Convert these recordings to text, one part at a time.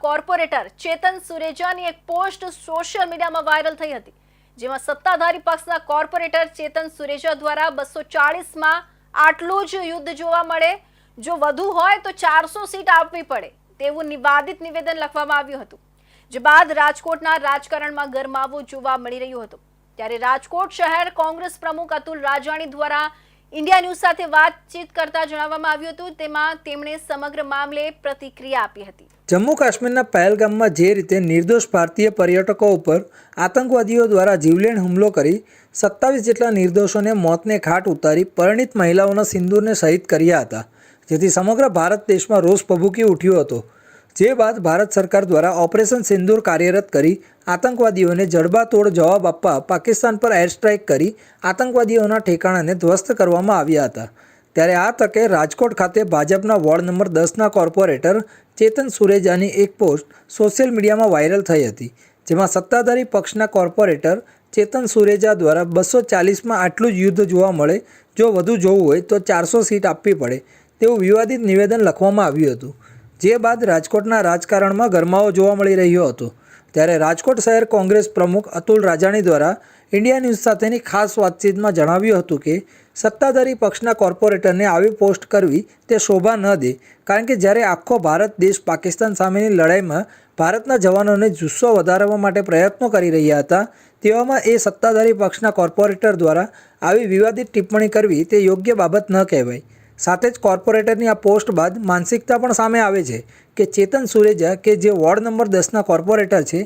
Corporator Chetan સુરેજાની એક post social મીડિયામાં વાયરલ થઈ હતી, જેમાં સત્તાધારી પક્ષના કોર્પોરેટર ચેતન સુરેજા દ્વારા બસો ચાળીસમાં આટલું જ યુદ્ધ જોવા મળે. જો વધુ હોય તો ચારસો સીટ આપવી પડે, તેવું નિવાદિત નિવેદન લખવામાં આવ્યું હતું. જે બાદ રાજકોટના રાજકારણમાં ગરમાવો જોવા મળી રહ્યું હતું. ત્યારે રાજકોટ શહેર કોંગ્રેસ પ્રમુખ અતુલ રાજાણી દ્વારા ઇન્ડિયા ન્યૂઝ સાથે વાતચીત કરતા જણાવવામાં આવ્યું હતું. તેમાં તેમણે સમગ્ર મામલે પ્રતિક્રિયા આપી હતી. જમ્મુ કાશ્મીરના પહેલગામમાં જે રીતે નિર્દોષ ભારતીય પર્યટકો ઉપર આતંકવાદીઓ દ્વારા જીવલેણ હુમલો કરી સત્તાવીસ જેટલા નિર્દોષોને મોતને ઘાટ ઉતારી પરિણિત મહિલાઓના સિંદૂરને શહીદ કર્યા હતા, જેથી સમગ્ર ભારત દેશમાં રોષ ભભૂકી ઉઠ્યો હતો. જે બાદ ભારત સરકાર દ્વારા ઓપરેશન સિંદૂર કાર્યરત કરી આતંકવાદીઓને જડબાતોડ જવાબ આપવા પાકિસ્તાન પર એર સ્ટ્રાઇક કરી આતંકવાદીઓના ઠેકાણાને ધ્વસ્ત કરવામાં આવ્યા હતા. ત્યારે આ તકે રાજકોટ ખાતે ભાજપના વોર્ડ નંબર દસના કોર્પોરેટર ચેતન સુરેજાની એક પોસ્ટ સોશિયલ મીડિયામાં વાયરલ થઈ હતી, જેમાં સત્તાધારી પક્ષના કોર્પોરેટર ચેતન સુરેજા દ્વારા બસો ચાલીસમાં આટલું જ યુદ્ધ જોવા મળે, જો વધુ જોવું હોય તો ચારસો સીટ આપવી પડે, તેવું વિવાદિત નિવેદન લખવામાં આવ્યું હતું. જે બાદ રાજકોટના રાજકારણમાં ગરમાવો જોવા મળી રહ્યો હતો. ત્યારે રાજકોટ શહેર કોંગ્રેસ પ્રમુખ અતુલ રાજાણી દ્વારા ઇન્ડિયા ન્યૂઝ સાથેની ખાસ વાતચીતમાં જણાવ્યું હતું કે, સત્તાધારી પક્ષના કોર્પોરેટરને આવી પોસ્ટ કરવી તે શોભા ન દે, કારણ કે જ્યારે આખો ભારત દેશ પાકિસ્તાન સામેની લડાઈમાં ભારતના જવાનોને જુસ્સો વધારવા માટે પ્રયત્નો કરી રહ્યા હતા, તેવામાં એ સત્તાધારી પક્ષના કોર્પોરેટર દ્વારા આવી વિવાદિત ટિપ્પણી કરવી તે યોગ્ય બાબત ન કહેવાય. સાથે જ કોર્પોરેટરની આ પોસ્ટ બાદ માનસિકતા પણ સામે આવે છે કે ચેતન સુરેજા કે જે વોર્ડ નંબર દસના કોર્પોરેટર છે,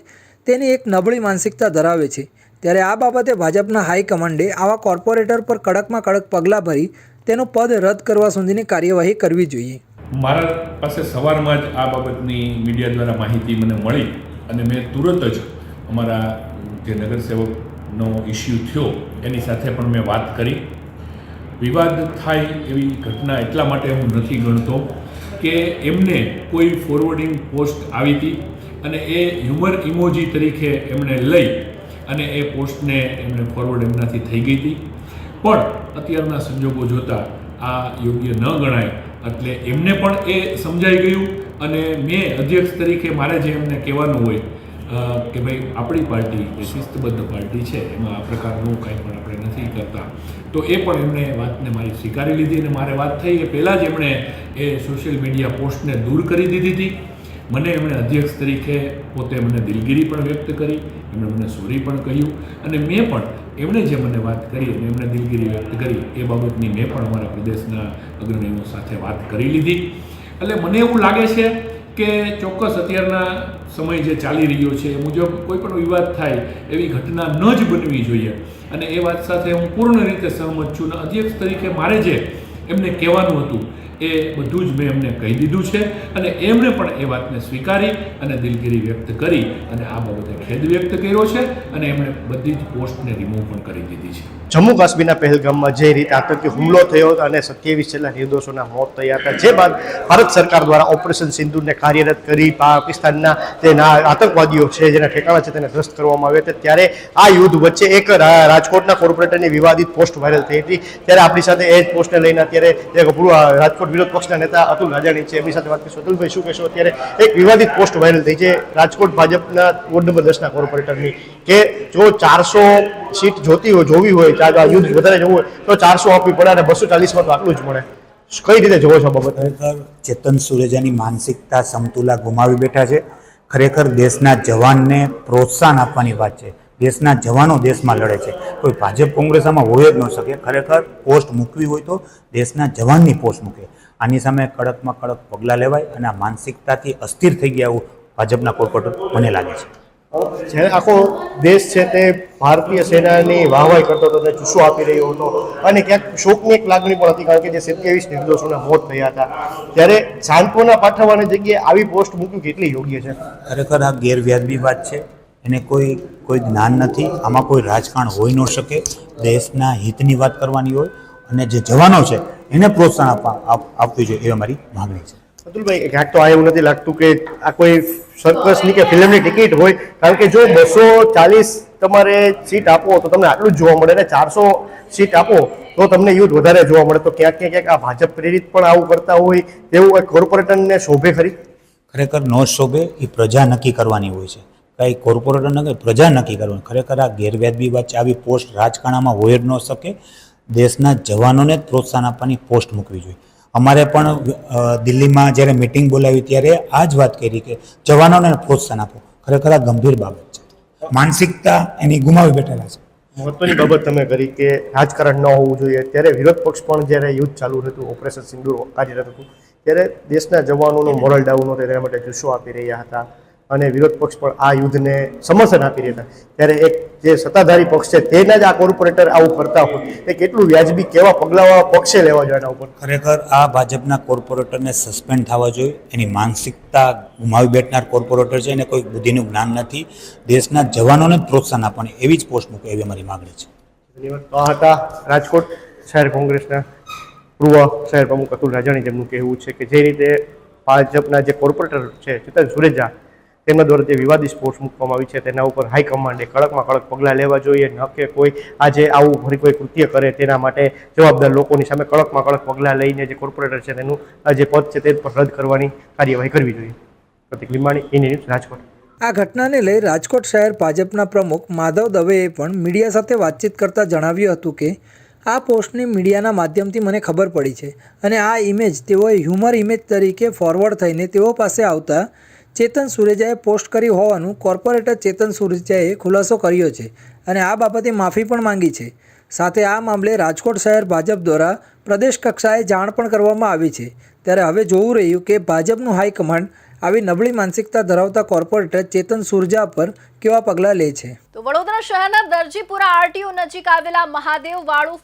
તેની એક નબળી માનસિકતા ધરાવે છે. ત્યારે આ બાબતે ભાજપના હાઈકમાન્ડે આવા કોર્પોરેટર પર કડકમાં કડક પગલાં ભરી તેનું પદ રદ કરવા સુધીની કાર્યવાહી કરવી જોઈએ. મારા પાસે સવારમાં જ આ બાબતની મીડિયા દ્વારા માહિતી મને મળી અને મેં તુરંત જ અમારા જે નગરસેવકનો ઇસ્યુ થયો, એની સાથે પણ મેં વાત કરી. વિવાદ થાય એવી ઘટના એટલા માટે હું નથી ગણતો કે એમને કોઈ ફોરવર્ડિંગ પોસ્ટ આવી હતી અને એ હ્યુમર ઇમોજી તરીકે એમણે લઈ અને એ પોસ્ટને એમને ફોરવર્ડ એમનાથી થઈ ગઈ હતી. પણ અત્યારના સંજોગો જોતાં આ યોગ્ય ન ગણાય એટલે એમને પણ એ સમજાઈ ગયું અને મેં અધ્યક્ષ તરીકે મારે જે એમને કહેવાનું હોય કે ભાઈ આપણી પાર્ટી, જે શિસ્તબદ્ધ પાર્ટી છે, એમાં આ પ્રકારનું કંઈ પણ આપણે નથી કરતા. તો એ પણ એમણે વાતને મારી સ્વીકારી લીધી અને મારે વાત થઈ એ પહેલાં જ એમણે એ સોશિયલ મીડિયા પોસ્ટને દૂર કરી દીધી હતી. મને એમણે અધ્યક્ષ તરીકે પોતે મને દિલગીરી પણ વ્યક્ત કરી, એમણે મને સોરી પણ કહ્યું અને મેં પણ એમણે જે મને વાત કરી અને એમણે દિલગીરી વ્યક્ત કરી એ બાબતની મેં પણ અમારા પ્રદેશના અગ્રણીઓ સાથે વાત કરી લીધી. એટલે મને એવું લાગે છે કે ચોક્કસ અત્યારના સમય જે ચાલી રહ્યો છે એ મુજબ કોઈ પણ વિવાદ થાય એવી ઘટના ન જ બનવી જોઈએ. અને એ વાત સાથે હું પૂર્ણ રીતે સહમત છું. અને અધ્યક્ષ તરીકે મારે જે એમને કહેવાનું હતું એ બધું જ મેં એમને કહી દીધું છે. અને એમણે પણ એ વાતને સ્વીકારી અને દિલગીરી વ્યક્ત કરી અને આ બાબતે ખેદ વ્યક્ત કર્યો છે અને એમણે બધી જ પોસ્ટને રિમૂવ પણ કરી દીધી છે. જમ્મુ કાશ્મીરના પહેલગામમાં જે રીતે આતંકી હુમલો થયો હતો અને સત્યાવીસ જેટલા નિર્દોષોના મોત થયા હતા, જે બાદ ભારત સરકાર દ્વારા ઓપરેશન સિંધુને કાર્યરત કરી પાકિસ્તાનના જે આતંકવાદીઓ છે, જેના ઠેકાણા છે તેને ગ્રસ્ત કરવામાં આવ્યા હતા. ત્યારે આ યુદ્ધ વચ્ચે એક રાજકોટના કોર્પોરેટરની વિવાદિત પોસ્ટ વાયરલ થઈ હતી. ત્યારે આપણી સાથે એ જ પોસ્ટને લઈને અત્યારે પૂર્વ રાજકોટ વિરોધ પક્ષના નેતા અતુલ રાજાણી છે. એમની સાથે વાત કરીશું. અતુલભાઈ, શું કહેશો? અત્યારે એક વિવાદિત પોસ્ટ વાયરલ થઈ છે. રાજકોટ ભાજપના વોર્ડ નંબર દસના કોર્પોરેટરની કે જો ચારસો સીટ જોતી હોય, જોવી હોય યુદ્ધ વધારે જવું હોય, તો ચારસો આપવી પડે અને બસો ચાલીસમાં તો આટલું જ મળે. કઈ રીતે જોવો છો બાબત? ચેતન સુરેજાની માનસિકતા સમતુલા ગુમાવી બેઠા છે. ખરેખર દેશના જવાનને પ્રોત્સાહન આપવાની વાત છે. દેશના જવાનો દેશમાં લડે છે. કોઈ ભાજપ કોંગ્રેસ આમાં હોય જ ન શકે. ખરેખર પોસ્ટ મૂકવી હોય તો દેશના જવાનની પોસ્ટ મૂકે. આની સામે કડકમાં કડક પગલાં લેવાય અને આ માનસિકતાથી અસ્થિર થઈ ગયા એવું ભાજપના કોર્પોરેટર મને લાગે છે. આખો દેશ છે તે ભારતીય સેનાની વાહવાઈ કરતો હતો તે ચૂસો આપી રહ્યો હતો અને ક્યાંક શોકની એક લાગણી પણ હતી કારણ કે જે સત્યાવીસ નિર્દોષોના મોત થયા હતા. ત્યારે સાંત્વના પાઠવવાની જગ્યાએ આવી પોસ્ટ મૂકવી કેટલી યોગ્ય છે? ખરેખર આ ગેરવ્યાજબી વાત છે. એને કોઈ કોઈ જ્ઞાન નથી. આમાં કોઈ રાજકારણ હોઈ ન શકે. દેશના હિતની વાત કરવાની હોય અને જે જવાનો છે એને પ્રોત્સાહન આપવા આપ- આપવું જોઈએ એ અમારી માંગણી છે. અતુલભાઈ ક્યાંક તો આ એવું નથી લાગતું કે આ કોઈ સર્કસની કે ફિલ્મની ટિકિટ હોય. કારણ કે જો બસો ચાલીસ તમારે સીટ આપો તો તમને આટલું જ જોવા મળે અને ચારસો સીટ આપો તો તમને યુદ્ધ વધારે જોવા મળે. તો ક્યાંક ને ક્યાંક આ ભાજપ પ્રેરિત પણ આવું કરતા હોય. તેવું કોર્પોરેટરને શોભે ખરી? ખરેખર નો શોભે એ પ્રજા નક્કી કરવાની હોય છે. કાંઈ કોર્પોરેટર નક્કી પ્રજા નક્કી કરવાની. ખરેખર આ ગેરવ્યાજબી વાત છે. આવી પોસ્ટ રાજકારણમાં હોય જ ન શકે. દેશના જવાનોને જ પ્રોત્સાહન આપવાની પોસ્ટ મૂકવી જોઈએ. અમારે પણ દિલ્હીમાં જ્યારે મિટિંગ બોલાવી ત્યારે આ જ વાત કરી કે જવાનોને પ્રોત્સાહન આપો. ખરેખર આ ગંભીર બાબત છે. માનસિકતા એની ગુમાવી બેઠેલા છે. મહત્વની બાબત તમે કરી કે રાજકારણ ન હોવું જોઈએ. ત્યારે વિરોધ પક્ષ પણ જ્યારે યુદ્ધ ચાલુ હતું, ઓપરેશન સિંદુર કાર્યરત હતું, ત્યારે દેશના જવાનોનું મોરલ ડાઉન હતું. તેના માટે જુસ્સો આપી રહ્યા હતા. અને વિરોધ પક્ષ પણ આ યુદ્ધને સમર્થન આપી રહ્યા ત્યારે એક જે સત્તાધારી પક્ષ છે તેના જ આ કોર્પોરેટર આવું કરતા હોય તે કેટલું વ્યાજબી કેવા પગલાં પક્ષે લેવા જોઈએ એના ઉપર? ખરેખર આ ભાજપના કોર્પોરેટરને સસ્પેન્ડ થવા જોઈએ. એની માનસિકતા ગુમાવી બેઠનાર કોર્પોરેટર છે એને કોઈ બુદ્ધિનું જ્ઞાન નથી. દેશના જવાનોને પ્રોત્સાહન આપવાની એવી જ પોસ્ટ મૂકે એવી અમારી માગણી છે. ધન્યવાદ. આ હતા રાજકોટ શહેર કોંગ્રેસના પૂર્વ શહેર પ્રમુખ અતુલ રાજાણી જેમનું કહેવું છે કે જે રીતે ભાજપના જે કોર્પોરેટર છે ચેતન સુરેજા તેમના દ્વારા જે વિવાદી સ્પોર્ટ્સ મૂકવામાં આવી છે તેના ઉપર હાઈકમાન્ડે કડકમાં કડક પગલાં લેવા જોઈએ. ન કે કોઈ આજે આવું ફરી કોઈ કૃત્ય કરે તેના માટે જવાબદાર લોકોની સામે કડકમાં કડક પગલાં લઈને જે કોર્પોરેટર છે તેનું જે પદ છે તે પર રદ કરવાની કાર્યવાહી કરવી જોઈએ. Pratik Limani Indian news, Rajkot. આ ઘટનાને લઈ રાજકોટ શહેર ભાજપના પ્રમુખ માધવ દવેએ પણ મીડિયા સાથે વાતચીત કરતાં જણાવ્યું હતું કે, આ પોસ્ટની મીડિયાના માધ્યમથી મને ખબર પડી છે અને આ ઇમેજ તેઓએ હ્યુમર ઇમેજ તરીકે ફોરવર્ડ થઈને તેઓ પાસે આવતા ચેતન સુરેજાએ પોસ્ટ કરી હોવાનું કોર્પોરેટર ચેતન સુરેજાએ ખુલાસો કર્યો છે અને આ બાબતે માફી પણ માંગી છે. સાથે આ મામલે રાજકોટ શહેર ભાજપ દ્વારા પ્રદેશ કક્ષાએ જાણ પણ કરવામાં આવી છે. ત્યારે હવે જોવું રહ્યું કે ભાજપનું હાઈકમાન્ડ આવી નબળી માનસિકતા ધરાવતા કોર્પોરેટર ચેતન સુરજા પર કેવા પગલાં લે છે. તો વડોદરા શહેરના દરજીપુરા આરટીઓ નજીક આવેલા મહાદેવ વાળું